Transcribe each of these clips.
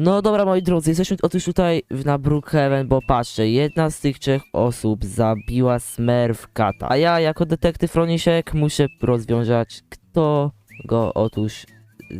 No dobra, moi drodzy, jesteśmy otóż tutaj w- na Brookhaven, bo patrzcie, jedna z tych trzech osób zabiła Smurf Kata, a ja jako detektyw Ronisiek muszę rozwiązać, kto go otóż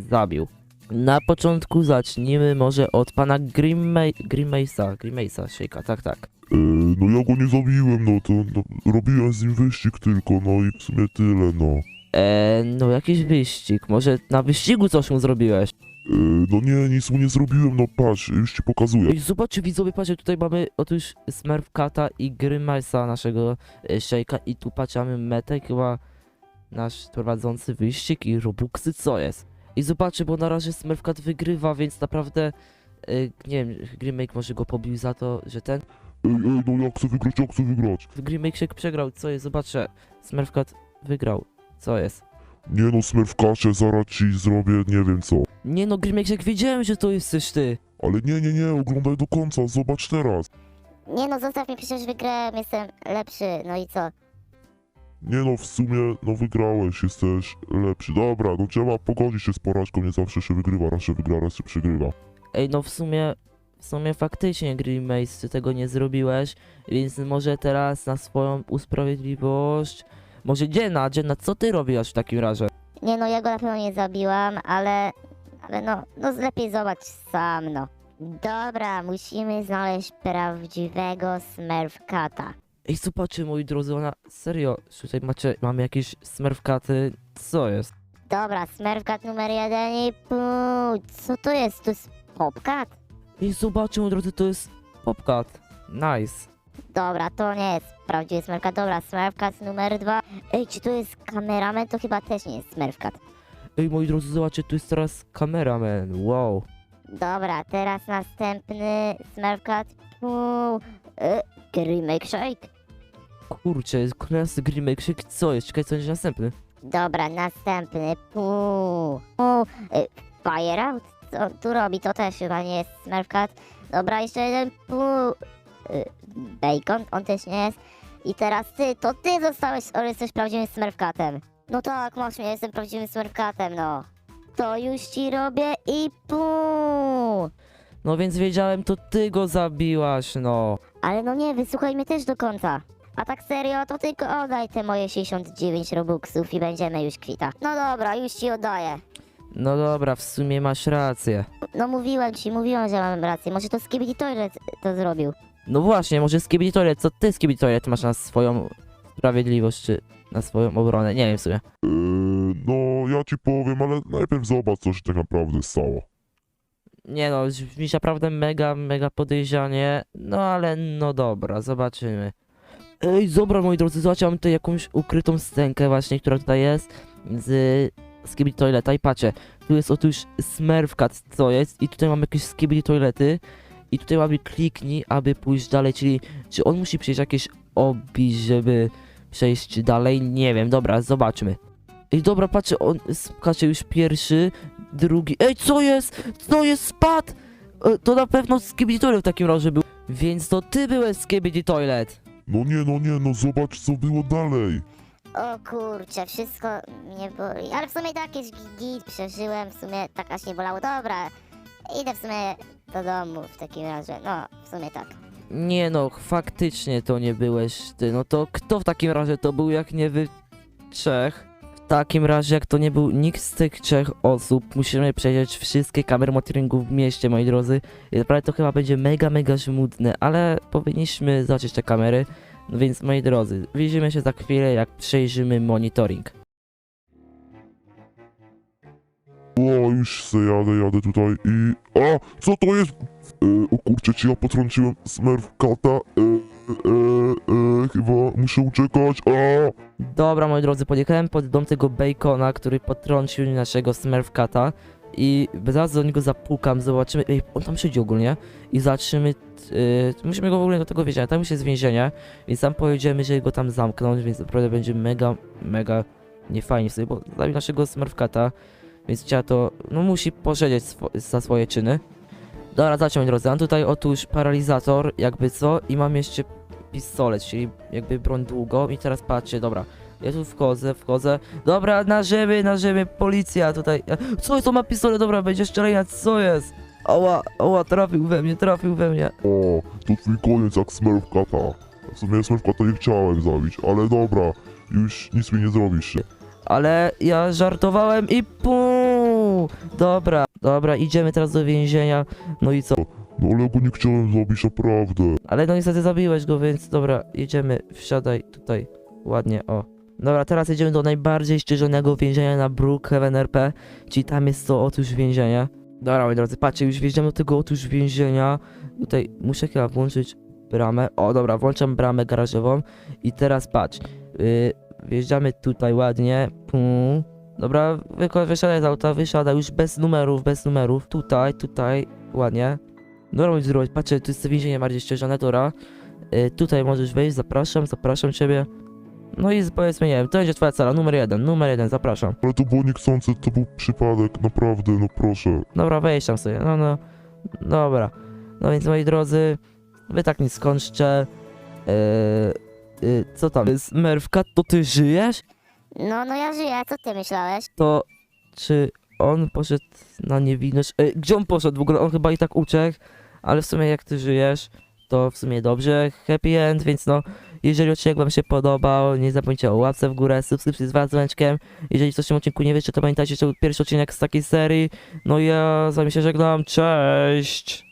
zabił. Na początku zacznijmy może od pana Grimmace'a, Grimmace'a, Shake'a, tak, tak. E, no ja go nie zabiłem, no to no, robiłem z nim wyścig tylko, no i w sumie tyle, no. Eee, no jakiś wyścig, może na wyścigu coś mu zrobiłeś? E, no nie, nic mu nie zrobiłem, no patrz, już ci pokazuję. Ej, zobaczcie widzowie, patrzcie, tutaj mamy otóż Smurf Kata i Grimace'a naszego e, Shake'a i tu patrzymy Metek, chyba nasz prowadzący wyścig i Robuxy, co jest? I zobaczcie, bo na razie Smurf Kat wygrywa, więc naprawdę, e, nie wiem, Grimake może go pobił za to, że ten Ej, ej, no ja chcę wygrać, ja chcę wygrać. Grimake się przegrał, co jest? Zobaczcie, Smurf Kat wygrał, co jest? Nie no, smerfkacze, zaraz ci zrobię nie wiem co. Nie no, Grimake, jak wiedziałem, że to jesteś ty! Ale nie, nie, nie, oglądaj do końca, zobacz teraz. Nie no, zostaw mnie, przecież wygrałem, jestem lepszy, no i co? Nie no, w sumie, no wygrałeś, jesteś lepszy. Dobra, no trzeba pogodzić się z porażką, nie zawsze się wygrywa, raz się wygra, raz się przegrywa. Ej, no w sumie, w sumie faktycznie Grimace, ty tego nie zrobiłeś, więc może teraz na swoją usprawiedliwość... Może Dziena, Dziena, co ty robiłaś w takim razie? Nie no, ja go na pewno nie zabiłam, ale... Ale no, no lepiej zobacz sam, no. Dobra, musimy znaleźć prawdziwego Smurfkata. Ej, zobaczcie, moi drodzy, ona, serio, tutaj macie, mamy jakieś smurfkaty, co jest? Dobra, Smurfkat numer jeden i pół. Co to jest? To jest Popcat? Ej, zobaczcie, moi drodzy, to jest Popcat, nice. Dobra, to nie jest prawdziwy Smurfkat. Dobra, Smurfkat numer dwa. Ej, czy to jest kameraman? To chyba też nie jest Smurfkat. Ej, moi drodzy, zobaczcie, tu jest teraz kameraman, wow. Dobra, teraz następny Smurfkat. Y, Remake Shake. Kurczę, kolejny Grimace, co jest? Czekaj, co będzie następny? Dobra, następny. Pół. Y, Fire Out? Co on tu robi? To też chyba nie jest Smurfcat. Dobra, jeszcze jeden. Pół. Y, Bacon? On też nie jest. I teraz ty, to ty zostałeś, ale jesteś prawdziwym Smurfcatem. No tak, masz mnie, jestem prawdziwym Smurfcatem, no. To już ci robię i pół. No więc wiedziałem, to ty go zabiłaś, no. Ale no nie, wysłuchaj mnie też do końca. A tak serio, to tylko oddaj te moje 69 robuxów i będziemy już kwita. No dobra, już ci oddaję. No dobra, w sumie masz rację. No mówiłem ci, mówiłem, że mam rację. Może to Skibidi Toilet to zrobił. No właśnie, może Skibidi Toilet, co ty Skibidi Toilet masz na swoją sprawiedliwość, czy na swoją obronę? Nie wiem w sumie. E, no, ja ci powiem, ale najpierw zobacz, co się tak naprawdę stało. Nie no, brzmi naprawdę mega, mega podejrzanie, no ale no dobra, zobaczymy. Ej, dobra moi drodzy, zobaczcie, mam tutaj jakąś ukrytą stękę właśnie, która tutaj jest z Skibidi Toileta i patrzcie, tu jest otóż Smurfcat, co jest i tutaj mamy jakieś Skibidi Toilety i tutaj mamy kliknij, aby pójść dalej, czyli czy on musi przejść jakieś obi, żeby przejść dalej, nie wiem, dobra, zobaczmy. Ej, dobra, patrzcie, on skacze już pierwszy, drugi. Ej, co jest? Co jest? Spadł! E, To na pewno Skibidi Toilet w takim razie był. Więc to ty byłeś Skibidi Toilet. No nie, no nie, no zobacz, co było dalej. O kurczę, wszystko mnie boli. Ale w sumie tak jest git, przeżyłem, w sumie tak aż nie bolało. Dobra, idę w sumie do domu w takim razie. No, w sumie tak. Nie no, faktycznie to nie byłeś ty. No to kto w takim razie to był, jak nie wy? W takim razie, jak to nie był nikt z tych trzech osób, musimy przejrzeć wszystkie kamery monitoringu w mieście, moi drodzy. I naprawdę to chyba będzie mega, mega żmudne, ale powinniśmy zobaczyć te kamery. No więc, moi drodzy, widzimy się za chwilę, jak przejrzymy monitoring. O, już se jadę, jadę tutaj i... A, co to jest? E, o kurczę, czy ja potrąciłem smerfkata? E, e, e, chyba muszę uciekać. A! Dobra, moi drodzy, podjechałem pod dom tego Bacona, który potrącił naszego Smurfcata i zaraz do niego zapukam, zobaczymy, ej, on tam siedzi ogólnie i zobaczymy, yy, musimy go w ogóle do tego wiedzieć, tam już jest więzienie, więc tam pojedziemy, żeby go tam zamknąć, więc naprawdę będzie mega, mega niefajnie sobie, bo zabił naszego Smurfcata, więc trzeba to, no musi posiedzieć swo za swoje czyny. Dobra, drodzy, mam tutaj otóż paralizator, jakby co, i mam jeszcze pistolet, czyli jakby broń długą i teraz patrzcie, dobra, ja tu wchodzę, wchodzę, dobra, na ziemię, na ziemię, policja tutaj, co jest, on ma pistolet, dobra, będzie strzelania, co jest? Oła, oła, trafił we mnie, trafił we mnie. O, to twój koniec jak Smurf Kata. W sumie Smurf Kata nie chciałem zabić, ale dobra, już nic mi nie zrobisz. Ale ja żartowałem i puu. Dobra, dobra, idziemy teraz do więzienia. No i co? No ale ja go nie chciałem zabić, naprawdę. Ale no niestety zabiłeś go, więc dobra, jedziemy, wsiadaj tutaj, ładnie, o. Dobra, teraz jedziemy do najbardziej szczerzonego więzienia na Brookhaven RP, czyli tam jest to otóż więzienie. Dobra, moi drodzy, patrzcie, już wjeżdżamy do tego otóż więzienia. Tutaj muszę chyba włączyć bramę. O, dobra, włączam bramę garażową i teraz patrz, yy, wjeżdżamy tutaj ładnie, pum. Dobra, wysiadaj z auta, wysiadaj już bez numerów, bez numerów. Tutaj, tutaj, ładnie. Dobra, mój zrobić, patrzcie, tu jest więzienie bardziej szczerzone, dobra. Y, tutaj możesz wejść, zapraszam, zapraszam ciebie. No i powiedzmy, nie wiem, to będzie twoja cela, numer jeden, numer jeden, zapraszam. Ale to było niechcące, to był przypadek, naprawdę, no proszę. Dobra, wejdź tam sobie, no, no, dobra. No więc, moi drodzy, wy tak nie skończcie. Yy, yy, co tam? Smurfka, to ty żyjesz? No, no ja żyję, co ty myślałeś? To czy on poszedł na niewinność? Yy, gdzie on poszedł w ogóle? On chyba i tak uciekł, ale w sumie jak ty żyjesz, to w sumie dobrze, happy end, więc no, jeżeli odcinek wam się podobał, nie zapomnijcie o łapce w górę, subskrypcji z dzwoneczkiem. Jeżeli coś w tym odcinku nie wiecie, to pamiętajcie, że to był pierwszy odcinek z takiej serii. No i ja z wami się żegnam, cześć!